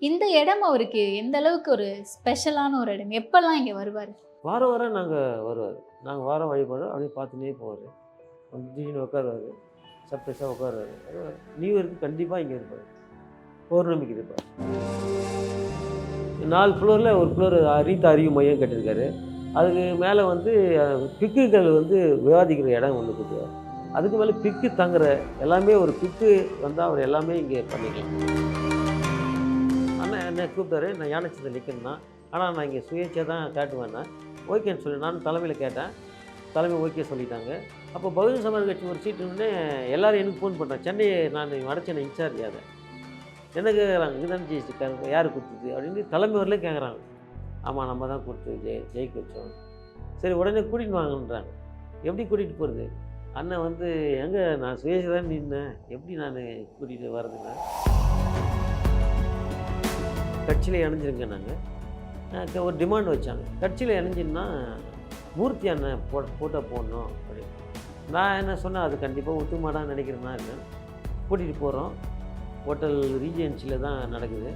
இந்த இடம் அவருக்கு எந்த அளவுக்கு ஒரு ஸ்பெஷலான ஒரு இடம்? எப்பெல்லாம் இங்கே வருவார்? வாரம் வாரம் நாங்கள் வருவார். நாங்கள் வாரம் வழிபாடு அப்படியே பார்த்துனே போவார். திடீர்னு உட்காருவார். சர்ப்ரைஸாக உட்காருவார். நியூ இயருக்கு கண்டிப்பாக இங்கே இருப்பார். பௌர்ணமிக்கு இருப்பார். நாலு ஃப்ளோரில் ஒரு ஃப்ளோர் ரீத் அறிவு மையம் கட்டியிருக்காரு. அதுக்கு மேலே வந்து பிக்குகள் வந்து விவாதிக்கிற இடம் ஒன்று கொடுத்தாரு அதுக்கு மேலே பிக்கு தங்குற எல்லாமே ஒரு பிக்கு வந்தால் அவர் எல்லாமே இங்கே பண்ணிக்கலாம். என்ன கூப்பிட்டாரு நான் யானைச்சத்தை நிற்கணும்னா. ஆனால் நான் இங்கே சுயேட்சையாக தான் காட்டுவேன்னா ஓகேன்னு சொல்லி நான் தலைமையில் கேட்டேன். தலைமை ஓகே சொல்லிட்டாங்க. அப்போ பகுஜன் சமாஜ் கட்சி ஒரு சீட்டுன்னு எல்லோரும் எனக்கு ஃபோன் பண்ணுறேன் சென்னை நான் வடச்சென்னை இன்சார்ஜ் அதை என்ன கேட்குறாங்க இதுதான் ஜெயிச்சிருக்காங்க யார் கொடுத்தது? அப்படின்னு தலைமை வரலையும் கேட்குறாங்க ஆமாம் நம்ம தான் கொடுத்து ஜெய் ஜெயிக்க வச்சோம். சரி உடனே கூட்டிகிட்டு வாங்கன்றாங்க. எப்படி கூட்டிகிட்டு போகிறது அண்ணன் வந்து எங்கே நான் சுயேட்சை தான் நின்னேன். எப்படி நான் கூட்டிகிட்டு வர்றதுன்னா? கட்சியில் இணைஞ்சிருங்க நாங்கள் ஒரு டிமாண்ட் வச்சாங்க. கட்சியில் இணைஞ்சின்னா மூர்த்தி அண்ணன் போ ஃபோட்டோ போடணும் அப்படின்னு நான் என்ன சொன்னேன் அது கண்டிப்பாக ஒத்துமாடான்னு நினைக்கிறேன்னா இருக்கேன் கூட்டிகிட்டு போகிறோம் ஹோட்டல் ரீஜென்சியில் தான் நடக்குது.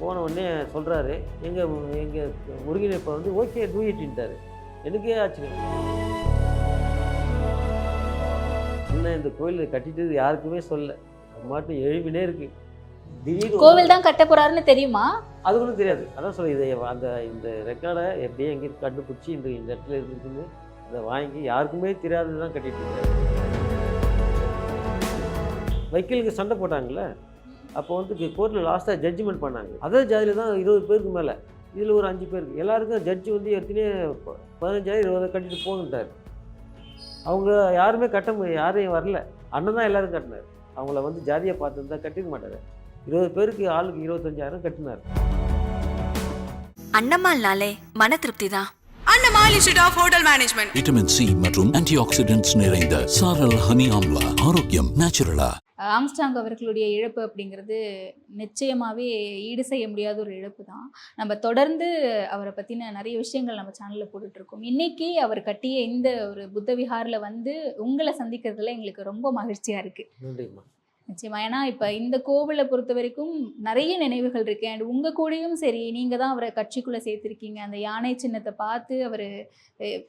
போன உடனே சொல்கிறாரு எங்கள் எங்கள் ஒருங்கிணைப்பை வந்து ஓகே டூயிட்டுன்ட்டார் எனக்கே ஆச்சரியம். இன்னும் இந்த கோயில் கட்டிட்டது யாருக்குமே சொல்ல. அது மாட்டும் எழுப்பினே இருக்குது திடீர்னு கோவில் தான் கட்ட போறாருன்னு தெரியுமா? அது கூட தெரியாது. அதான் சொல்ல இதை அந்த இந்த ரெக்கார்டை எப்படியே எங்கே கண்டுபிடிச்சி இந்த இந்த இடத்துல இருக்குன்னு அதை வாங்கி யாருக்குமே தெரியாதது தான் கட்டிட்டு இருக்காரு. வக்கீலுக்கு சண்டை போட்டாங்கல்ல? அப்போ வந்து கோர்ட்டில் லாஸ்ட்டாக ஜட்ஜ்மெண்ட் பண்ணாங்க. அதே ஜாதியில் தான் இருபது பேருக்கு மேலே. இதில் ஒரு அஞ்சு பேருக்கு. எல்லாருக்கும் ஜட்ஜி வந்து ஏற்கனவே பதினஞ்சாயிரம் இருபதை கட்டிட்டு போகணுட்டார் அவங்க யாருமே கட்ட முடியாது யாரையும் வரல. அண்ணன் தான் எல்லாரும் கட்டினார். அவங்கள வந்து ஜாதியை பார்த்துருந்தா கட்டிக்க மாட்டார். இருபது பேருக்கு ஆளுக்கு இருபத்தஞ்சாயிரம் கட்டினார். அன்னம்மாள்னாலே மன திருப்தி தான் institute of hotel management vitamin C மற்றும் ஆன்டிஆக்சிடென்ட்ஸ் நிறைந்த சாரல் ஹனி ஆம்லா ஆரோக்கியம் நேச்சுரலா ஆம்ஸ்டாங் அவர்களுடைய இழப்பு அப்படிங்கிறது நிச்சயமாகவே ஈடு செய்ய முடியாத ஒரு இழப்பு தான் நம்ம தொடர்ந்து அவரை பற்றின நிறைய விஷயங்கள் நம்ம சேனலில் போட்டுட்ருக்கோம். இன்னைக்கு அவர் கட்டிய இந்த ஒரு புத்த விஹாரில் வந்து உங்களை சந்திக்கிறதுல எங்களுக்கு ரொம்ப மகிழ்ச்சியாக இருக்குது நன்றிம்மா. நிச்சயமா. ஏன்னா இப்போ இந்த கோவிலை பொறுத்த வரைக்கும் நிறைய நினைவுகள் இருக்கு. அண்ட் உங்க கூடயும் சரி நீங்க தான் அவரை கட்சிக்குள்ள சேர்த்திருக்கீங்க. அந்த யானை சின்னத்தை பார்த்து அவர்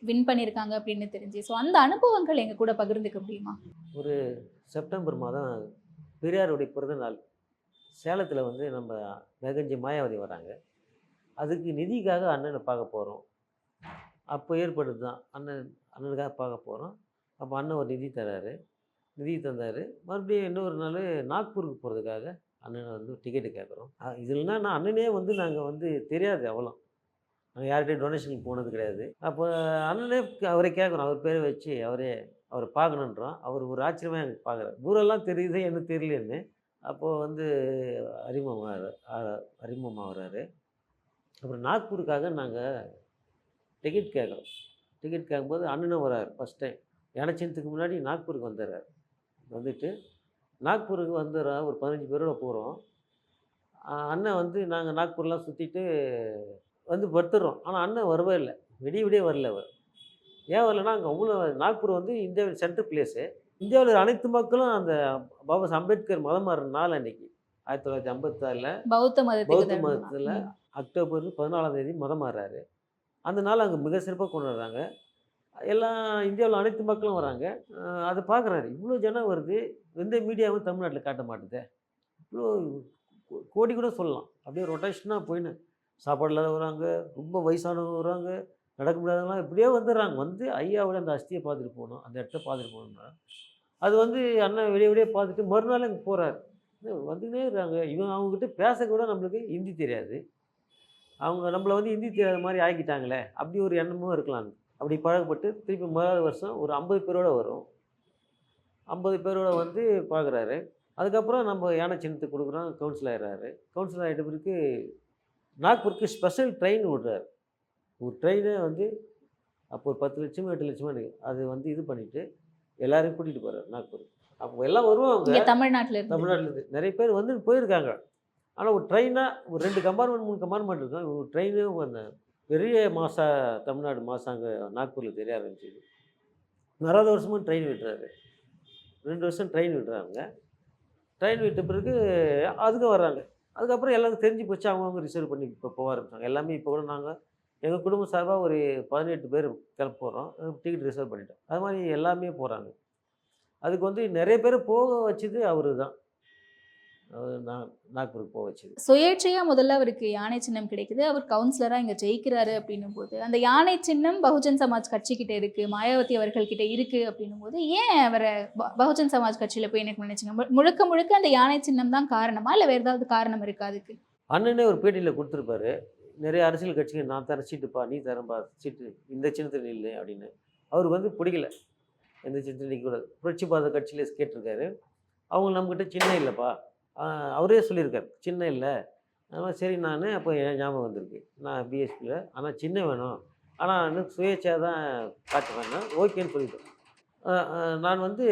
வின் பண்ணியிருக்காங்க அப்படின்னு தெரிஞ்சு. ஸோ அந்த அனுபவங்கள் எங்க கூட பகிர்ந்துக்க முடியுமா? ஒரு செப்டம்பர் மாதம் பெரியாருடைய பிறந்த நாள். சேலத்தில் வந்து நம்ம வெகஞ்சி மாயாவதி வராங்க. அதுக்கு நிதிக்காக அண்ணனை பார்க்க போகிறோம் அப்போ ஏற்படுது தான் அண்ணன் அண்ணனுக்காக பார்க்க போகிறோம் அப்போ அண்ணன் ஒரு நிதி தராரு. நிதி தந்தார். மறுபடியும் இன்னொரு நாள் நாக்பூருக்கு போகிறதுக்காக அண்ணனை வந்து டிக்கெட்டு கேட்குறோம் இதுலனா நான் அண்ணனே வந்து நாங்கள் வந்து தெரியாது அவ்வளோ. நாங்கள் யார்கிட்டையும் டொனேஷனுக்கு போனது கிடையாது. அப்போ அண்ணனே அவரை கேட்குறோம் அவர் பேரை வச்சு அவரே அவரை பார்க்கணுன்றோம். அவர் ஒரு ஆச்சரியமாக எனக்கு பார்க்குறாரு. ஊரெல்லாம் தெரியுது என்ன தெரியலன்னு அப்போது வந்து அறிமுகம் அறிமுகம் ஆகுறாரு. அப்புறம் நாக்பூருக்காக நாங்கள் டிக்கெட் கேட்குறோம் டிக்கெட் கேட்கும்போது அண்ணனும் வராரு ஃபஸ்ட் டைம் இணைச்சதுக்கு முன்னாடி நாக்பூருக்கு வந்துடுறாரு வந்துட்டு நாக்பூருக்கு வந்துடுறோம் ஒரு பதினஞ்சு பேரோட போகிறோம் அண்ணன் வந்து நாங்கள் நாக்பூர்லாம் சுற்றிட்டு வந்து படுத்துடுறோம் ஆனால் அண்ணன் வரவே இல்லை. விடிய விடிய வரல அவர். ஏன் வரலன்னா அங்கே அவ்வளோ நாக்பூர் வந்து இந்தியாவில் சென்ட்ரல் பிளேஸு இந்தியாவில் அனைத்து மக்களும் அந்த பாபா அம்பேத்கர் மதம் மாறின நாள் அன்னைக்கு. ஆயிரத்தி தொள்ளாயிரத்தி ஐம்பத்தாறில் பௌத்த பௌத்த? மதத்தில். அக்டோபர் பதினாலாம் தேதி மதம் மாறுறாரு. அந்த நாள் அங்கே மிக சிறப்பாக கொண்டாடுறாங்க. எல்லாம் இந்தியாவில் அனைத்து மக்களும் வராங்க. அதை பார்க்குறாரு. இவ்வளோ ஜனம் வருது. எந்த மீடியாவும் தமிழ்நாட்டில் காட்ட மாட்டுதே. இவ்வளோ கோ- கோடி கூட சொல்லலாம். அப்படியே ரொட்டேஷனாக போயின்னு சாப்பாடு இல்லாத வராங்க. ரொம்ப வயசானவங்க வராங்க. நடக்க முடியாதவங்களாம் இப்படியே வந்துடுறாங்க. வந்து ஐயாவோட அந்த அஸ்தியை பார்த்துட்டு போகணும். அந்த இடத்த பார்த்துட்டு போகணும்னா. அது வந்து அண்ணன் வெளியே வெளியே பார்த்துட்டு மறுநாள் அங்கே போகிறார் வந்துக்கிட்டே இருக்காங்க. இவங்க அவங்கக்கிட்ட பேச கூட நம்மளுக்கு ஹிந்தி தெரியாது. அவங்க நம்மளை வந்து ஹிந்தி தெரியாத மாதிரி ஆக்கிட்டாங்களே. அப்படி ஒரு எண்ணமும் இருக்கலாம். அப்படி பழகப்பட்டு திருப்பி முதல் வருஷம் ஒரு ஐம்பது பேரோட வரும். ஐம்பது பேரோட வந்து பார்க்குறாரு. அதுக்கப்புறம் நம்ம யானை சின்னத்துக்கு கொடுக்குறோம் கவுன்சில் ஆயிடுறாரு. கவுன்சில் ஆகிட்ட பிறகு நாக்பூருக்கு ஸ்பெஷல் ட்ரெயின் விடுறாரு. ஒரு ட்ரெயினே வந்து அப்போ ஒரு பத்து லட்சமோ எட்டு லட்சமோ அது வந்து இது பண்ணிவிட்டு எல்லாரையும் கூட்டிகிட்டு போகிறார் நாக்பூர் அப்போ எல்லாம் வருவாங்க. தமிழ்நாட்டுல இருந்து. தமிழ்நாட்டிலேருந்து நிறைய பேர் வந்து போயிருக்காங்க. ஆனால் ஒரு ட்ரெயினாக ஒரு ரெண்டு கம்பார்ட்மெண்ட் மூணு கம்பார்ட்மெண்ட் இருக்கும். ஒரு ட்ரெயினே அந்த பெரிய மாசா தமிழ்நாடு மாசம் அங்கே நாக்பூரில் தெரிய ஆரம்பிச்சிது. நிறைய வருஷமும் ட்ரெயின் விட்டுறாரு. ரெண்டு வருஷம் ட்ரெயின் விடுறாங்க ட்ரெயின் விட்ட பிறகு அதுக்கு வர்றாங்க. அதுக்கப்புறம் எல்லாருக்கும் தெரிஞ்சு போச்சு அவங்கவுங்க ரிசர்வ் பண்ணி இப்போ போக ஆரம்பிச்சாங்க. எல்லாமே இப்போ கூட நாங்கள் எங்கள் குடும்பம் சார்பாக ஒரு பதினெட்டு பேர் கிளம்ப போகிறோம் டிக்கெட் ரிசர்வ் பண்ணிட்டோம். அது மாதிரி எல்லாமே போகிறாங்க அதுக்கு வந்து நிறைய பேர் போக வச்சது அவர் தான் நாக்பூருக்கு போக வச்சது. சுயேட்சையா முதல்ல அவருக்கு யானை சின்னம் கிடைக்குது. அவர் கவுன்சிலரா இங்க ஜெயிக்கிறாரு அப்படின்னும் போது அந்த யானை சின்னம் பகுஜன் சமாஜ் கட்சி கிட்ட இருக்கு மாயாவதி அவர்கள் கிட்ட இருக்கு அப்படின்னும் போது ஏன் அவரை பகுஜன் சமாஜ் கட்சியில போய் எனக்கு நினைச்சுங்க? முழுக்க முழுக்க அந்த யானை சின்னம் தான் காரணமா இல்ல வேற ஏதாவது காரணம் இருக்கா அதுக்கு? அண்ணனே ஒரு பேட்டியில் கொடுத்துருப்பாரு நிறைய அரசியல் கட்சிகள் நான் தரேன் சீட்டுப்பா நீ தரேன்பா சீட்டு இந்த சின்னத்தில் நில்லு அப்படின்னு. அவருக்கு வந்து பிடிக்கல. எந்த சின்னத்தில் நிற்கக்கூடாது புரட்சி பாத கட்சியில் கேட்டிருக்காரு. அவங்க நம்மக்கிட்ட சின்ன இல்லைப்பா. அவரே சொல்லியிருக்கார். சின்ன இல்லை. அதனால் சரி நான் அப்போ என் ஞாபகம் வந்திருக்கு. நான் பிஎஸ்பியில் ஆனால் சின்ன வேணும். ஆனால் இன்னும் சுயேட்சையாக தான் காட்டுவேன்னா ஓகேன்னு சொல்லிட்டேன். நான் வந்து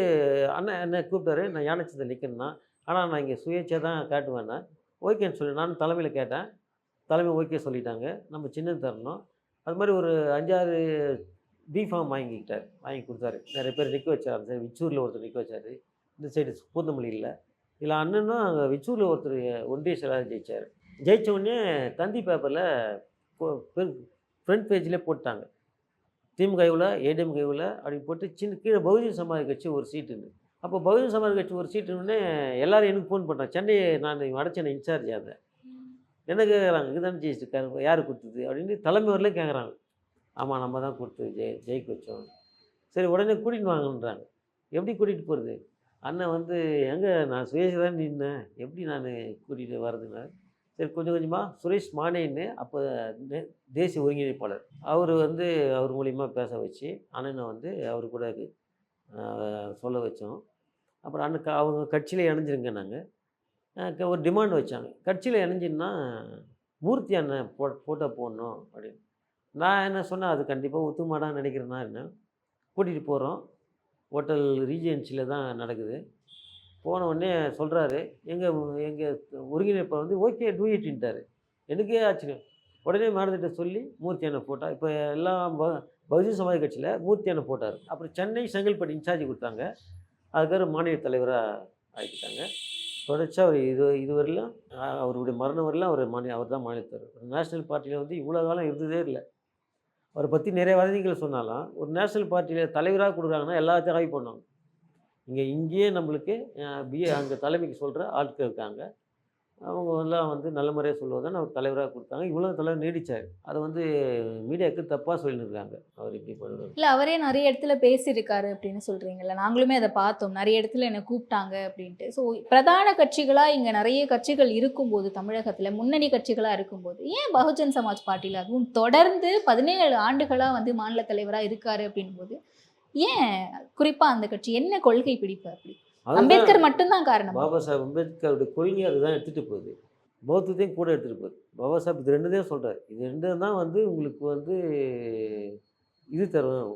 அண்ணன் என்னை கூப்பிட்டாரு. நான் யானைச்சத்தில் நிற்கணும்னா ஆனால் நான் இங்கே சுயேட்சையாக தான் காட்டுவேன்னா ஓகேன்னு சொல்லி நான் தலைமையில் கேட்டேன். தலைமை ஓகே சொல்லிட்டாங்க. நம்ம சின்னது தரணும். அது மாதிரி ஒரு அஞ்சாறு பி ஃபார்ம் வாங்கிக்கிட்டார். வாங்கி கொடுத்தாரு. நிறைய பேர் நிற்க வச்சார். அந்த விச்சூரில் ஒருத்தர் நிற்க வச்சார். இந்த சைடு பூந்தமல்லியில். இதில் அண்ணனும் அங்கே விச்சூரில் ஒருத்தர் ஒன்றிய செயலாளர் ஜெயிச்சார். ஜெயிச்ச உடனே தந்தி பேப்பரில் ஃப்ரண்ட் பேஜில் போட்டாங்க. திமுக இவ்வளோ ஏடிஎம்கே இவ்வளோ அப்படி போட்டு சின்ன கீழே பகுஜன் சமாஜ் கட்சி ஒரு சீட்டுன்னு அப்போ பகுஜன் சமாஜ் கட்சி ஒரு சீட்டுன்னு எல்லாரும் எனக்கு ஃபோன் பண்ணுறேன் சென்னை நான் வட சென்னை இன்சார்ஜ் அதை என்ன கேட்குறாங்க இதுதான் ஜெயிச்சிருக்காரு யார் கொடுத்தது? அப்படின்னு தலைமை வரலையும் கேட்குறாங்க ஆமாம் நம்ம தான் கொடுத்து ஜெய் ஜெயிக்க வச்சோம். சரி உடனே கூட்டிகிட்டு வாங்கன்றாங்க. எப்படி கூட்டிகிட்டு போகிறது அண்ணன் வந்து எங்கே நான் சுரேஷ் தான் நின்னேன். எப்படி நான் கூட்டிகிட்டு வர்றதுன்னு? சரி கொஞ்சம் கொஞ்சமாக சுரேஷ் மானேன்னு அப்போ தேசிய ஒருங்கிணைப்பாளர். அவர் வந்து அவர் மூலியமாக பேச வச்சு அண்ணனை வந்து அவர் கூட சொல்ல வச்சோம். அப்புறம் அண்ணன் க- அவங்க கட்சியில் இணைஞ்சிருங்க நாங்கள் ஒரு டிமாண்ட் வச்சாங்க. கட்சியில் இணைஞ்சின்னா மூர்த்தி அண்ணன் போ ஃபோட்டோ போடணும் அப்படின்னு. நான் என்ன சொன்னேன் அது கண்டிப்பாக ஒத்துமாடான்னு நினைக்கிறேன்னா என்ன? கூட்டிகிட்டு போகிறோம் ஹோட்டல் ரீஜென்சியில் தான் நடக்குது. போன உடனே சொல்கிறாரு எங்கள் எங்கள் ஒருங்கிணைப்பை வந்து ஓகே டூ இட்ன்ட்டார் எனக்கே ஆச்சரியம். உடனே மேடத்திட்ட சொல்லி மூர்த்தி அண்ணன் போட்டா இப்போ எல்லாம் ப- பகுஜன் சமாஜ் கட்சியில் மூர்த்தி அண்ணன் போட்டார். அப்புறம் சென்னை செங்கல்பட்டு இன்சார்ஜ் கொடுத்தாங்க. அதுக்கப்புறம் மாநில தலைவராக ஆக்கிட்டாங்க. தொடர்ச்சியாக அவர் இது இதுவரையிலும் அவருடைய மரணம் வரையிலும் அவர் மாநில அவர் தான் மாநில தலைவர். நேஷனல் பார்ட்டியில் வந்து இவ்வளோ காலம் இருந்ததே இல்லை. அவரை பற்றி நிறைய வதந்திகள் சொன்னாலும். ஒரு நேஷனல் பார்ட்டியில் தலைவராக கொடுக்குறாங்கன்னா எல்லாத்தையும் ஆய்வு பண்ணுவாங்க. இங்கே இங்கேயே நம்மளுக்கு பி அங்கே தலைமைக்கு சொல்கிற ஆட்கள் இருக்காங்க. அவங்க எல்லாம் வந்து நல்ல முறையாக சொல்லுவதை அவர் தலைவராக கொடுத்தாங்க. இவ்வளோ தலைவர் நீடிச்சார். அதை வந்து மீடியாவுக்கு தப்பாக சொல்லியிருக்காங்க அவர் இப்படி பண்ணுவார். இல்லை அவரே நிறைய இடத்துல பேசியிருக்காரு அப்படின்னு சொல்கிறீங்கல்ல நாங்களுமே அதை பார்த்தோம். நிறைய இடத்துல என்னை கூப்பிட்டாங்க அப்படின்ட்டு. ஸோ பிரதான கட்சிகளாக இங்கே நிறைய கட்சிகள் இருக்கும்போது தமிழகத்தில் முன்னணி கட்சிகளாக இருக்கும்போது ஏன் பகுஜன் சமாஜ் பார்ட்டியில் அதுவும் தொடர்ந்து பதினேழு ஆண்டுகளாக வந்து மாநில தலைவராக இருக்காரு அப்படின்போது போது ஏன் குறிப்பாக அந்த கட்சி என்ன கொள்கை பிடிப்பு அப்படி? அம்பேத்கர் மட்டும்தான் காரணம். பாபா சாஹேப் அம்பேத்கருடைய கொள்கை அதுதான் எடுத்துகிட்டு போகுது. பௌத்தத்தையும் கூட எடுத்துகிட்டு போகுது. பாபா சாஹேப் இது ரெண்டு தான் சொல்கிறார் இது ரெண்டு தான் வந்து உங்களுக்கு வந்து இது தரும்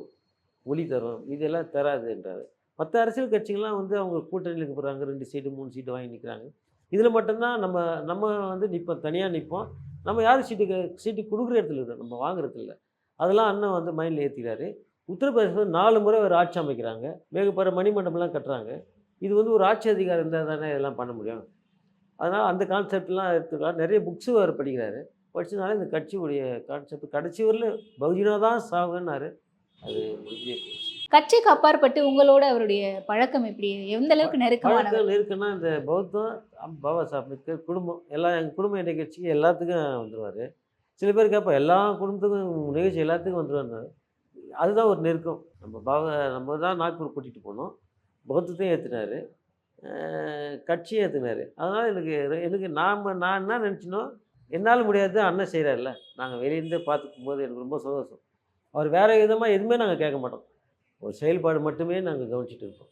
ஒளி தரும். இதெல்லாம் தராதுன்றாரு. மற்ற அரசியல் கட்சிகள்லாம் வந்து அவங்க கூட்டணியில் போகிறாங்க ரெண்டு சீட்டு மூணு சீட்டு வாங்கி நிற்கிறாங்க இதில் மட்டும்தான் நம்ம நம்ம வந்து நிற்போம் தனியாக நிற்போம் நம்ம யார் சீட்டு சீட்டு கொடுக்குற இடத்துல இருக்கோம் நம்ம வாங்குறது இல்லை. அதெல்லாம் அண்ணன் வந்து மைண்டில் ஏற்றிக்கிறாரு உத்தரப்பிரதேசம் நாலு முறை ஒரு ஆட்சி அமைக்கிறாங்க. மேகப்பற மணிமண்டபம்லாம் கட்டுறாங்க. இது வந்து ஒரு ஆட்சி அதிகாரம் இருந்தால் தானே இதெல்லாம் பண்ண முடியும். அதனால் அந்த கான்செப்ட்லாம் எடுத்துக்கலாம். நிறைய புக்ஸு அவர் படிக்கிறாரு. படிச்சதுனால இந்த கட்சியுடைய கான்செப்ட் கடைசி வரல பகுஜனா தான் சாவுன்னாரு. அது முடிஞ்சே கட்சிக்கு அப்பாற்பட்டு உங்களோட அவருடைய பழக்கம் எப்படி? எந்த அளவுக்கு நெருக்கமானவர்? பழக்கம் இருக்குன்னா இந்த பௌத்தம் பாபா சாஹிப் குடும்பம். எல்லாம் எங்கள் குடும்ப நிகழ்ச்சிக்கு எல்லாத்துக்கும் வந்துடுவார் சில பேர் கேட்போம் எல்லா குடும்பத்துக்கும் நிகழ்ச்சி எல்லாத்துக்கும் வந்துடுவார் அதுதான் ஒரு நெருக்கம். நம்ம பாபா நம்ம தான் நாக்பூர் கூட்டிகிட்டு போனோம். பௌத்தத்தையும் ஏற்றுனாரு கட்சியும் ஏற்றுனாரு அதனால் எனக்கு எனக்கு நாம் நான் என்ன நினச்சினோ என்னால் முடியாது அண்ணன் செய்கிறாருல்ல நாங்கள் வெளியிருந்து பார்த்துக்கும் போது எனக்கு ரொம்ப சந்தோஷம். அவர் வேறு விதமாக எதுவுமே நாங்கள் கேட்க மாட்டோம். ஒரு செயல்பாடு மட்டுமே நாங்கள் கவனிச்சிட்டு இருப்போம்.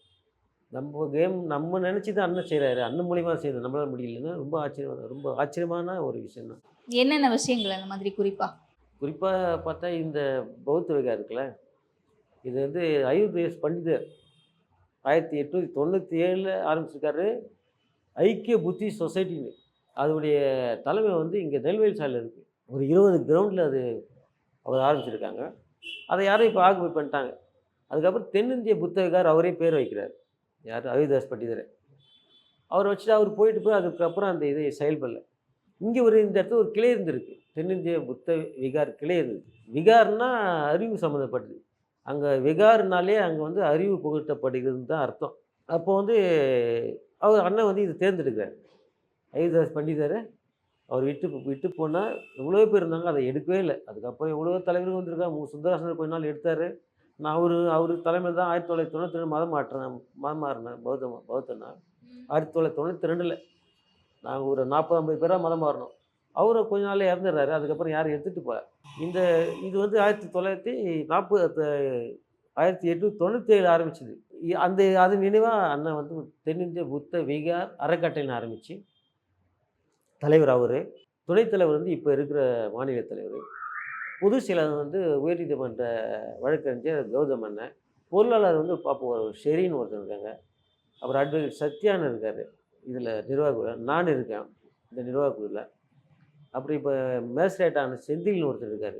நம்ம கேம் நம்ம நினச்சி தான் அண்ணன் செய்கிறாரு அண்ணன் மூலியமாக செய்யுது நம்மளால முடியலன்னா ரொம்ப ஆச்சரியம் ரொம்ப ஆச்சரியமான ஒரு விஷயம் தான். என்னென்ன விஷயங்கள் அந்த மாதிரி குறிப்பா? குறிப்பாக பார்த்தா இந்த பௌத்த விகா இருக்குல்ல இது வந்து அயுர்வேஸ் பண்டிதர். ஆயிரத்தி எட்நூற்றி தொண்ணூற்றி ஏழில் ஆரம்பிச்சிருக்காரு ஐக்கிய புத்தி சொசைட்டின்னு. அதனுடைய தலைமை வந்து இங்கே நெல்வேலி சாலையில் இருக்குது ஒரு இருபது கிரவுண்டில் அது அவர் ஆரம்பிச்சிருக்காங்க. அதை யாரும் இப்போ ஆக்குபை பண்ணிட்டாங்க. அதுக்கப்புறம் தென்னிந்திய புத்த விகார் அவரே பேர் வைக்கிறார். யார்? ரவிதாஸ் பட்டிதர். அவர் வச்சுட்டு அவர் போயிட்டு போய் அதுக்கப்புறம் அந்த இதை செயல்படல. இங்கே ஒரு இந்த இடத்துல ஒரு கிளை இருந்திருக்கு. தென்னிந்திய புத்த விகார் கிளை இருந்தது. விகார்னால் அறிவு சம்மந்தப்பட்டது அங்கே விகார்னாலே அங்கே வந்து அறிவு புகட்டப்படுகிறதுன்னு தான் அர்த்தம். அப்போ வந்து அவர் அண்ணன் வந்து இதை தேர்ந்தெடுக்கிறார். ஐதாஸ் பண்டிதர் அவர் விட்டு விட்டு போனால் எவ்வளோ பேர் இருந்தாங்க அதை எடுக்கவே இல்லை. அதுக்கப்புறம் எவ்வளோ தலைவர்கள் வந்திருக்காங்க மு. சுந்தராசனர் கொஞ்ச நாள் எடுத்தார். நான் அவர் அவர் தலைமையில் தான் ஆயிரத்தி தொள்ளாயிரத்தி தொண்ணூற்றி ரெண்டு மதம் மாற்றினேன் மதம் மாறினேன் பௌத்த பௌத்தனா ஆயிரத்தி தொள்ளாயிரத்தி தொண்ணூற்றி ரெண்டில் நாங்கள் ஒரு நாற்பது ஐம்பது பேராக மதம் மாறினோம். அவரை கொஞ்ச நாள் இறந்துடுறாரு. அதுக்கப்புறம் யாரும் எடுத்துகிட்டு போகிறார் இந்த இது வந்து ஆயிரத்தி தொள்ளாயிரத்தி நாற்பது ஆயிரத்தி எட்நூற்றி தொண்ணூற்றி ஏழு ஆரம்பிச்சது அந்த அது நினைவாக அண்ணன் வந்து தென்னிந்திய புத்த விகார் அறக்கட்டைன்னு ஆரம்பித்து தலைவர் அவர் துணைத் தலைவர் வந்து இப்போ இருக்கிற மாநில தலைவர். பொது செயலாளர் வந்து உயர்நீதிமன்ற வழக்கறிஞர் கௌதம் அண்ணன். பொருளாளர் வந்து பார்ப்போம் ஒரு ஷெரின்னு ஒருத்தர் இருக்காங்க. அப்புறம் அட்வொகேட் சத்யான்னு இருக்கார். இதில் நிர்வாக நான் இருக்கேன். இந்த நிர்வாக குழுவில் அப்புறம் இப்போ மேஸ்ரேட்டான செந்தில்னு ஒருத்தர் இருக்கார்.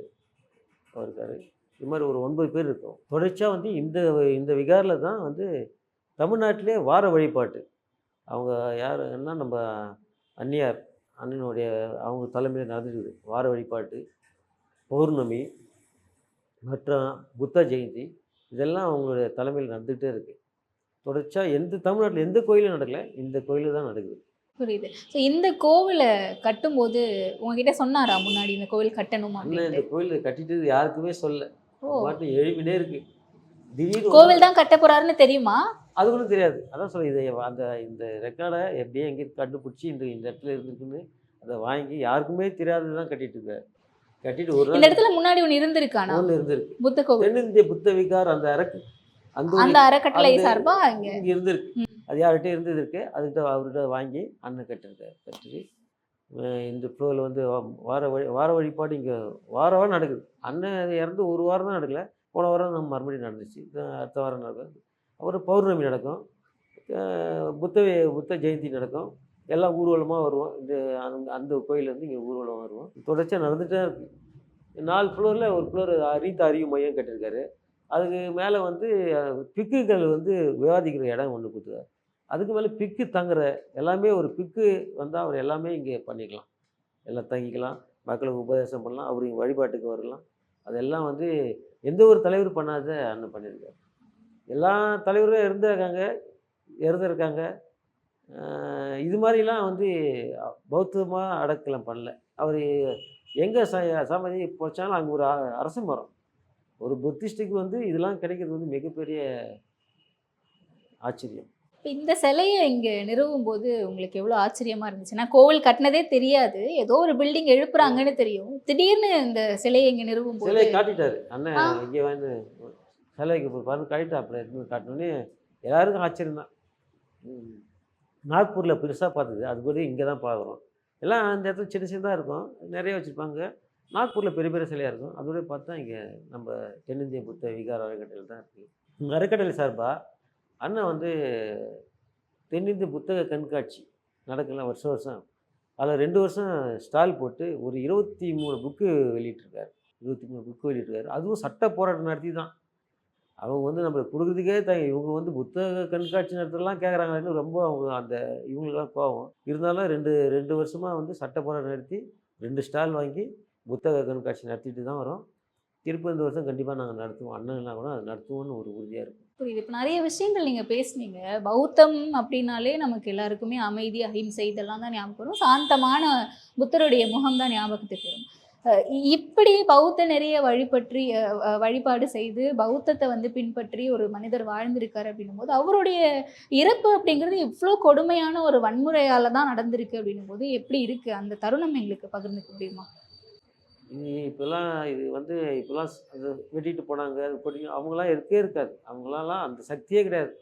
அவர் இருக்கார். இது மாதிரி ஒரு ஒன்பது பேர் இருக்கும். தொடர்ச்சியாக வந்து இந்த இந்த விகாரில் தான் வந்து தமிழ்நாட்டிலே வார வழிபாட்டு. அவங்க யாருன்னா நம்ம அன்னியார் அண்ணனுடைய அவங்க தலைமையில் நடந்துருக்குது. வார வழிபாட்டு பௌர்ணமி மற்றும் புத்த ஜெயந்தி இதெல்லாம் அவங்களுடைய தலைமையில் நடந்துகிட்டே இருக்குது தொடர்ச்சியாக எந்த தமிழ்நாட்டில் எந்த கோயிலும் நடக்கலை. இந்த கோயிலில் தான் நடக்குது. புரியுது. ஸோ இந்த கோவிலை கட்டும்போது உங்ககிட்ட சொன்னாரா முன்னாடி இந்த கோவில் கட்டணும் அண்ணன் இந்த கோயில் கட்டிட்டு யாருக்குமே சொல்ல. பாட்டு எழுப்பினே இருக்கு. திடீர்னு கோவில் தான் கட்ட போறாருன்னு தெரியுமா? அது கூட தெரியாது. அதான் சொல்ல இதை அந்த இந்த ரெக்கார்டை எப்படியே எங்கே கண்டுபிடிச்சி இந்த இந்த இடத்துல இருந்துருக்குன்னு அதை வாங்கி யாருக்குமே தெரியாதது தான் கட்டிட்டு இருக்காரு கட்டிட்டு ஒரு இந்த இடத்துல முன்னாடி ஒன்று இருந்திருக்கானா ஒன்று இருந்திருக்கு. புத்த கோவில். தென்னிந்திய புத்த விகார் அந்த அரக்கு அந்த அறக்கட்டளை சார்பா இங்கே இருந்திருக்கு. அது யார்கிட்ட இருந்தது இருக்கு? அதுக்கிட்ட அவர்கிட்ட வாங்கி அண்ணன் கட்டிருக்கார். கட்டி இந்த ஃப்ளோவில் வந்து வார வழி வார வழிபாடு இங்கே வார வாரம் நடக்குது. அண்ணன் இறந்து ஒரு வாரம் தான் நடக்கல. போன வாரம் நம்ம மறுபடியும் நடந்துச்சு. அடுத்த வாரம் நடக்கும். அப்புறம் பௌர்ணமி நடக்கும். புத்த புத்த ஜெயந்தி நடக்கும். எல்லாம் ஊர்வலமாக வருவோம். இந்த அந்த அந்த கோயிலேருந்து இங்கே ஊர்வலம் வருவோம். தொடர்ச்சியாக நடந்துகிட்டே இருக்கு. நாலு ஃப்ளோரில் ஒரு ஃப்ளோர் அறிந்த அறிவு மையம் கட்டியிருக்காரு. அதுக்கு மேலே வந்து பிக்குகள் வந்து விவாதிக்கிற இடம் ஒன்று கொடுத்துருக்காரு. அதுக்கு மேலே பிக்கு தங்குற எல்லாமே ஒரு பிக்கு வந்தால் அவர் எல்லாமே இங்கே பண்ணிக்கலாம். எல்லாம் தங்கிக்கலாம் மக்களுக்கு உபதேசம் பண்ணலாம் அவர் இங்கே வழிபாட்டுக்கு வரலாம். அதெல்லாம் வந்து எந்த ஒரு தலைவர் பண்ணாத அண்ணன் பண்ணியிருக்காரு. எல்லா தலைவரும் இருந்திருக்காங்க இறந்துருக்காங்க இது மாதிரிலாம் வந்து பௌத்தமாக அடக்கலாம் பண்ணல. அவர் எங்கே ச சமாதி போச்சாலும் அங்கே ஒரு அ- அரச மரம். ஒரு புத்திஸ்டுக்கு வந்து இதெல்லாம் கிடைக்கிறது வந்து மிகப்பெரிய ஆச்சரியம். இந்த சிலையை இங்க நிறுவும் போது உங்களுக்கு எவ்வளவு ஆச்சரியமா இருந்துச்சு? நான் கோவில் கட்டினதே தெரியாது. ஏதோ ஒரு பில்டிங் எழுப்புறாங்கன்னு தெரியும். திடீர்னு இந்த சிலையை இங்க நிறுவும் போது சிலையை காட்டிட்டாரு. அண்ணன். இங்கே வந்து சிலைக்கு பாருங்க காட்டிட்டு அப்புறம் எடுத்து காட்டினோடனே எல்லாருக்கும் ஆச்சரியம் தான். நாக்பூரில் பெருசாக பார்த்தது அது கூட இங்கே தான் பார்க்குறோம் எல்லாம் அந்த இடத்துல சின்ன சின்னதாக இருக்கும். நிறைய வச்சுருப்பாங்க. நாக்பூரில் பெரிய பெரிய சிலையாக இருக்கும். அதோட பார்த்தா இங்கே நம்ம தென்னிந்திய புத்த விகார அறக்கட்டளையில் தான் இருக்குது அறக்கட்டளை சார்பாக அண்ணன் வந்து தென்னிந்திய புத்தக கண்காட்சி நடக்கலாம் வருஷம் வருஷம். அதில் ரெண்டு வருஷம் ஸ்டால் போட்டு ஒரு இருபத்தி மூணு புக்கு வெளியிட்டிருக்காரு. இருபத்தி மூணு புக்கு வெளியிட்டிருக்காரு. அதுவும் சட்ட போராட்டம் நடத்தி தான் அவங்க வந்து நம்மளுக்கு கொடுக்குறதுக்கே த இவங்க வந்து புத்தக கண்காட்சி நடத்தலாம் கேட்குறாங்களேன்னு ரொம்ப அவங்க அந்த இவங்களுக்கெல்லாம் கோவம். இருந்தாலும் ரெண்டு ரெண்டு வருஷமாக வந்து சட்ட போராட்டம் நடத்தி ரெண்டு ஸ்டால் வாங்கி புத்தக கண்காட்சி நடத்திட்டு தான் வரோம். திருப்பி இந்த வருஷம் கண்டிப்பாக நாங்கள் நடத்துவோம். அண்ணன்லாம் கூட அது நடத்துவோம்னு ஒரு உறுதியாக இருக்கும். புரியுது. இப்போ நிறைய விஷயங்கள் நீங்கள் பேசுனீங்க. பௌத்தம் அப்படின்னாலே நமக்கு எல்லாருக்குமே அமைதி அஹிம்சை இதெல்லாம் தான் ஞாபகம் வரும். சாந்தமான புத்தருடைய முகம் தான் ஞாபகத்துக்கு வரும். இப்படி பௌத்த நிறைய வழிபற்றி வழிபாடு செய்து பௌத்தத்தை வந்து பின்பற்றி ஒரு மனிதர் வாழ்ந்திருக்காரு அப்படின்னும் போது அவருடைய இறப்பு அப்படிங்கிறது இவ்வளோ கொடுமையான ஒரு வன்முறையால தான் நடந்திருக்கு அப்படின்னும் போது எப்படி இருக்குது அந்த தருணம் எங்களுக்கு பகிர்ந்துக்க முடியுமா? இப்போல்லாம் இது வந்து இப்போல்லாம் அது வெட்டிட்டு போனாங்க அது போட்டி அவங்களாம் இருக்கே இருக்காது. அவங்களாலாம் அந்த சக்தியே கிடையாது.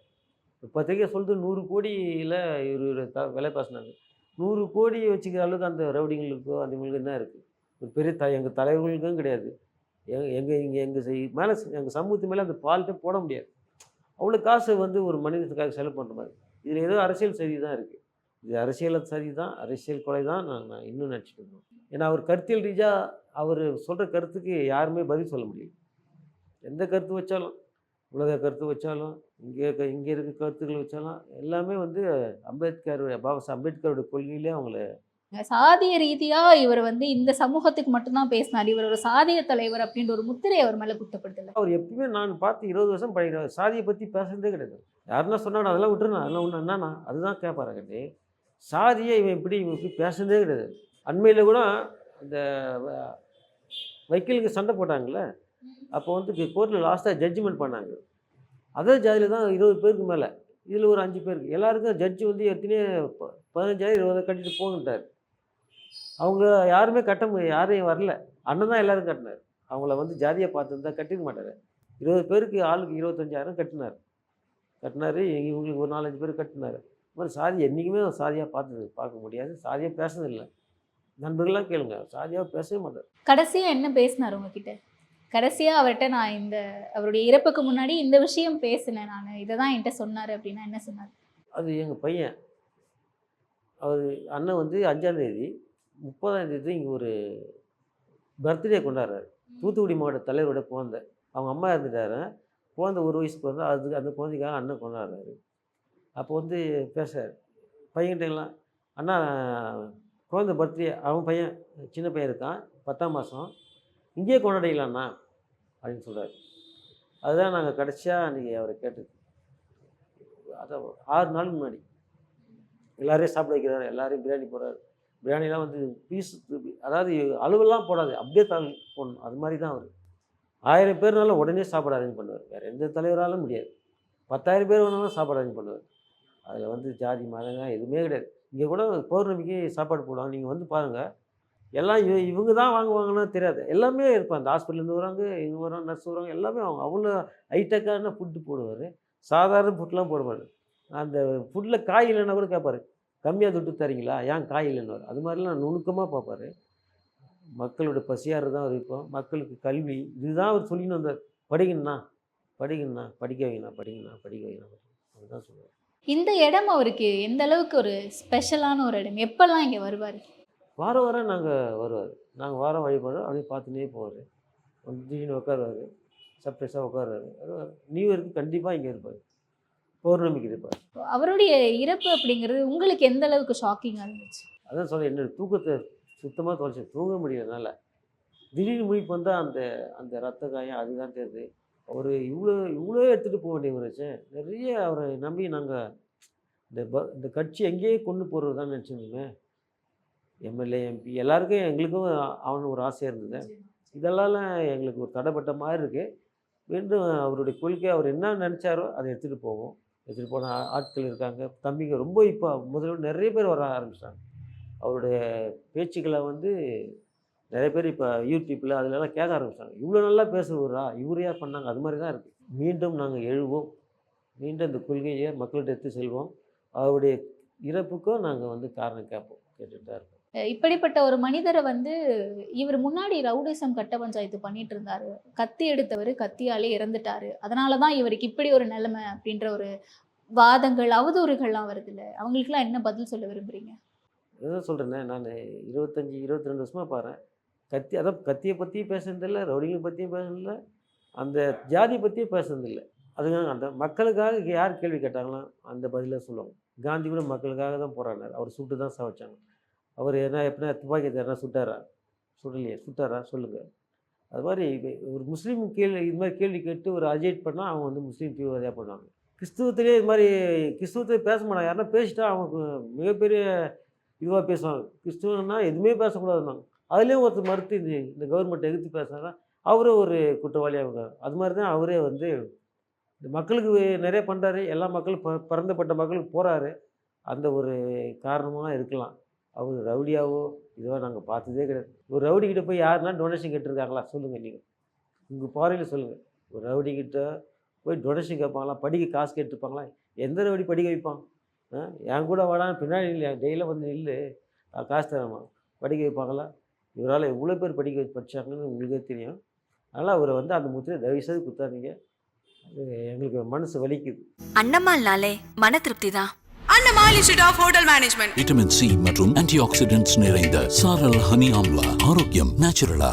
இப்போ சொல்லுது நூறு கோடியில் இவர் த விலை பேசினாங்க நூறு கோடி வச்சுக்கிற அளவுக்கு அந்த ரவுடிங்களுக்கோ அந்த என்ன இருக்குது ஒரு பெரிய த எங்கள் தலைவர்களுக்கும் கிடையாது. எங்க எங்கள் இங்கே எங்கள் மேலே எங்கள் சமூகத்து மேலே அந்த பால்ட்டே போட முடியாது. அவ்வளோ காசு வந்து ஒரு மனிதனுக்காக செலவு பண்ணுற மாதிரி. இதில் ஏதோ அரசியல் சரி தான் இருக்குது இது அரசியல் சரி தான் அரசியல் கொலை தான் நான் நான் இன்னும் நினச்சிட்டு இருந்தோம் ஏன்னா அவர் கருத்தியல் ரீதியாக அவர் சொல்கிற கருத்துக்கு யாருமே பதில் சொல்ல முடியும் எந்த கருத்து வச்சாலும் உலக கருத்து வச்சாலும் இங்கே இருக்க இங்கே இருக்க கருத்துக்கள் வச்சாலும் எல்லாமே வந்து அம்பேத்கர் பாபா சாஹ் அம்பேத்கரோட கொள்கையிலே அவங்கள சாதிய ரீதியா இவர் வந்து இந்த சமூகத்துக்கு மட்டும்தான் பேசினார். இவர் ஒரு சாதிய தலைவர் அப்படின்ற ஒரு முத்திரை அவர் மேல குத்தப்படுதில்ல அவர் எப்பயுமே நான் பார்த்து இருபது வருஷம் படிக்கிறார் சாதியை பற்றி பேசுறதே கிடையாது. யாருன்னா சொன்னாலும் அதெல்லாம் விட்டுருனா அதெல்லாம் ஒன்று என்னன்னா அதுதான் கேட்பாரு கட்டி. சாதியை இவன் இப்படி இவன் இப்படி பேசுறதே கிடையாது. அண்மையில் கூட அந்த வ- வக்கீலுக்கு சண்டை போட்டாங்கள்ல அப்போ வந்து கோர்ட்டில் லாஸ்ட்டாக ஜட்ஜ்மெண்ட் பண்ணாங்க. அதே ஜாதியில் தான் இருபது பேருக்கு மேலே. இதில் ஒரு அஞ்சு பேருக்கு. எல்லாருக்கும் ஜட்ஜி வந்து எத்தனையோ ப- பதினஞ்சாயிரம் இருபதாயிரம் கட்டிட்டு போங்கட்டார் அவங்க யாருமே கட்ட முடியும் யாரையும் வரல. அண்ணன் தான் எல்லோரும் கட்டினார். அவங்கள வந்து ஜாதியை பார்த்துருந்தா கட்டிக்க மாட்டார். இருபது பேருக்கு ஆளுக்கு இருபத்தஞ்சாயிரம் கட்டினார். கட்டினார் இவங்களுக்கு ஒரு நாலஞ்சு பேர் கட்டினார். இந்த மாதிரி சாதி என்றைக்குமே சாதியாக பார்த்தது பார்க்க முடியாது. சாதியாக பேசுனதில்லை. நண்பர்கள்லாம் கேளுங்க. சாதியாக பேசவே மாட்டார். கடைசியா என்ன பேசினார் உங்ககிட்ட? கடைசியா அவர்கிட்ட நான் இந்த அவருடைய இறப்புக்கு முன்னாடி இந்த விஷயம் பேசினேன் நான். இதை தான் என்கிட்ட சொன்னாரு அப்படின்னா என்ன சொன்னார்? அது எங்கள் பையன். அவர் அண்ணன் வந்து அஞ்சாம் தேதி முப்பதாம் தேதி இங்கே ஒரு பர்த்டே கொண்டாடுறாரு. தூத்துக்குடி மாவட்ட தலைவரோட குழந்தை அவங்க அம்மா இருந்துட்டாரு குழந்தை ஒரு வயசு குழந்தை அதுக்கு அந்த குழந்தைக்காக அண்ணன் கொண்டாடுறாரு. அப்போ வந்து பேசுறாரு. பையன்கிட்டலாம் அண்ணா குழந்தை பர்த்டே அவன் பையன் சின்ன பையன் இருக்கான் பத்தாம் மாதம் இங்கேயே கொண்டாடிக்கலாம்ண்ணா அப்படின்னு சொல்கிறாரு அதுதான் நாங்கள் கடைசியாக அன்றைக்கி அவரை கேட்டது. அதான் ஆறு நாளுக்கு முன்னாடி. எல்லாரையும் சாப்பிட வைக்கிறாரு எல்லாரையும் பிரியாணி போடுறாரு. பிரியாணிலாம் வந்து பீஸ் அதாவது அளவெல்லாம் போடாது அப்படியே தாள் போடணும். அது மாதிரி தான் அவர். ஆயிரம் பேர்னால உடனே சாப்பாடு அரேஞ்ச் பண்ணுவார். வேறு எந்த தலைவராலும் முடியாது. பத்தாயிரம் பேர் வேணாலும் சாப்பாடு அரேஞ்ச் பண்ணுவார். அதில் வந்து ஜாதி மதங்க எதுவுமே கிடையாது. இங்கே கூட பௌர்ணமிக்கு சாப்பாடு போடுவாங்க. நீங்கள் வந்து பாருங்கள் எல்லாம் இவ இவங்க தான் வாங்குவாங்கன்னு தெரியாது. எல்லாமே இருப்பாங்க. அந்த ஹாஸ்பிட்டல்லேருந்து வராங்க இவங்க வராங்க நர்ஸ் வராங்க எல்லாமே அவங்க அவ்வளோ ஹைடெக்கான ஃபுட்டு போடுவார். சாதாரண ஃபுட்லாம் போடுவார் அந்த ஃபுட்டில் காய் இல்லைன்னா கூட கேட்பாரு கம்மியாக துட்டு தரீங்களா? ஏன் காய் இல்லைன்னு அது மாதிரிலாம் நுணுக்கமாக பார்ப்பார் மக்களோட பசியாறு தான் இருப்போம் மக்களுக்கு கல்வி. இதுதான் அவர் சொல்லின்னு வந்தார். படிக்கணும்ண்ணா படிக்கணுண்ணா படிக்க வைங்கண்ணா படிக்கணும்ண்ணா படிக்க வைங்கண்ணா அதுதான் சொல்லுவார். இந்த இடம் அவருக்கு எந்த அளவுக்கு ஒரு ஸ்பெஷலான ஒரு இடம்? எப்பெல்லாம் இங்க வருவார்? வாரம் வாரம் நாங்கள் வருவார். நாங்கள் வாரம் வழிபாடு அப்படியே பார்த்துனே போவார். வந்து திடீர்னு உட்காருவார். சர்ப்ரைஸாக உட்காருவார். நியூ இயருக்கு கண்டிப்பாக இங்கே இருப்பார். பௌர்ணமிக்கு இருப்பார். அவருடைய இறப்பு அப்படிங்கிறது உங்களுக்கு எந்த அளவுக்கு ஷாக்கிங்காக இருந்துச்சு? அதான் சொல்ல என்னோட தூக்கத்தை சுத்தமாக தொலைச்சி தூங்க முடியல என்னால் திடீர்னு முழிப்பு வந்தால் அந்த அந்த ரத்த காயம் அதுதான் தெரியுது. அவர் இவ்வளோ இவ்வளோ எடுத்துகிட்டு போக வேண்டியவராச்சே நிறைய அவரை நம்பி நாங்கள் இந்த ப இந்த கட்சி எங்கேயே கொண்டு போகிறது தான் நினச்சிருந்தோமே. எம்எல்ஏ எம்பி எல்லாருக்கும் எங்களுக்கும் அவனு ஒரு ஆசையாக இருந்தது. இதெல்லாம் எங்களுக்கு ஒரு தடைப்பட்ட மாதிரி இருக்குது மீண்டும் அவருடைய கொள்கை அவர் என்ன நினச்சாரோ அதை எடுத்துகிட்டு போவோம். எடுத்துகிட்டு போன ஆட்கள் இருக்காங்க. தம்பிங்க ரொம்ப இப்போ முதல்ல நிறைய பேர் வர ஆரம்பிச்சிட்டாங்க அவருடைய பேச்சுக்களை வந்து நிறைய பேர் இப்போ யூடியூப்பில் அதிலெல்லாம் கேட்க ஆரம்பிச்சிட்டாங்க. இவ்வளோ நல்லா பேசுகிறவரா இவரு யார் பண்ணாங்க? அது மாதிரி தான் இருக்குது மீண்டும் நாங்கள் எழுவோம். மீண்டும் இந்த கொள்கையை மக்கள்கிட்ட எடுத்து செல்வோம். அவருடைய இறப்புக்கும் நாங்கள் வந்து காரணம் கேட்போம். கேட்டுட்டு தான் இருக்கோம். இப்படிப்பட்ட ஒரு மனிதரை வந்து இவர் முன்னாடி ரவுடிசம் கட்ட பஞ்சாயத்து பண்ணிட்டு இருந்தாரு கத்தி எடுத்தவர் கத்தியாலே இறந்துட்டாரு. அதனால தான் இவருக்கு இப்படி ஒரு நிலைமை அப்படின்ற ஒரு வாதங்கள் அவதூறுகள்லாம் வருது இல்லை அவங்களுக்குலாம் என்ன பதில் சொல்ல விரும்புறீங்க? இதுதான் சொல்கிறேனே நான் இருபத்தஞ்சி இருபத்தி ரெண்டு வருஷமாக பாருறேன் கத்தி அதான் கத்தியை பற்றியும் பேசுனதில்லை ரவுடிகளை பற்றியும் பேசுனதில்லை அந்த ஜாதி பற்றியும் பேசுனதில்லை. அதுங்க அந்த மக்களுக்காக யார் கேள்வி கேட்டாங்களோ அந்த பதிலாக சொல்லுவாங்க. காந்தி கூட மக்களுக்காக தான் போராடினார். அவர் சுட்டு தான் சமைச்சாங்க அவர் என்ன எப்படின்னா துப்பாக்கி தரனா சுட்டாரா? சுடலையே சுட்டாரா? சொல்லுங்கள் அது மாதிரி ஒரு முஸ்லீம் கேள்வி இது மாதிரி கேள்வி கேட்டு ஒரு அஜெக்ட் பண்ணால் அவங்க வந்து முஸ்லீம் தீவிரவாதியாக பண்ணுவாங்க கிறிஸ்துவத்திலே இது மாதிரி கிறிஸ்துவத்திலே பேச மாட்டாங்க. யாருன்னா பேசிட்டா அவங்க மிகப்பெரிய இதுவாக பேசுவாங்க. கிறிஸ்துவன்னா எதுவுமே பேசக்கூடாதுன்னாங்க. அதுலேயும் ஒருத்தர் மறுத்து இந்த இந்த கவர்மெண்ட் எதிர்த்து பேசுனாரா அவரே ஒரு குற்றவாளியாக அது மாதிரி தான் அவரே வந்து இந்த மக்களுக்கு நிறைய பண்ணுறாரு எல்லா மக்களும் ப பறந்தப்பட்ட மக்களுக்கு போகிறாரு அந்த ஒரு காரணமாக இருக்கலாம். அவர் ரவுடியாவோ இதுவோ நாங்கள் பார்த்ததே கிடையாது. ஒரு ரவுடிக்கிட்ட போய் யாருன்னா டொனேஷன் கேட்டிருக்காங்களா? சொல்லுங்கள் நீங்கள் உங்கள் பார்வையில் சொல்லுங்கள் ஒரு ரவுடிக்கிட்ட போய் டொனேஷன் கேட்பாங்களா? படிக்க காசு கேட்டுருப்பாங்களா? எந்த ரவுடி படிக்க வைப்பான்? ஆ என் கூட வாடான்னு பின்னாடி இல்லை டெய்லியும் வந்து இல்லை காசு தரமா படிக்க வைப்பாங்களா? இவரால் எவ்வளோ பேர் படிக்க படித்தாங்கன்னு உங்களுக்கே தெரியும். அதனால் அவரை வந்து அந்த முத்திரை தயவுசெய்து குத்தாதீங்க. அது எங்களுக்கு மனசு வலிக்குது. அன்னம்மாள்னாலே மன திருப்தி தான் Institute of Hotel Management. Vitamin C மற்றும் ஆன்டி ஆக்சிடென்ட்ஸ் நிறைந்த சாரல் ஹனி ஆம்லா. ஆரோக்கியம் நேச்சுரலா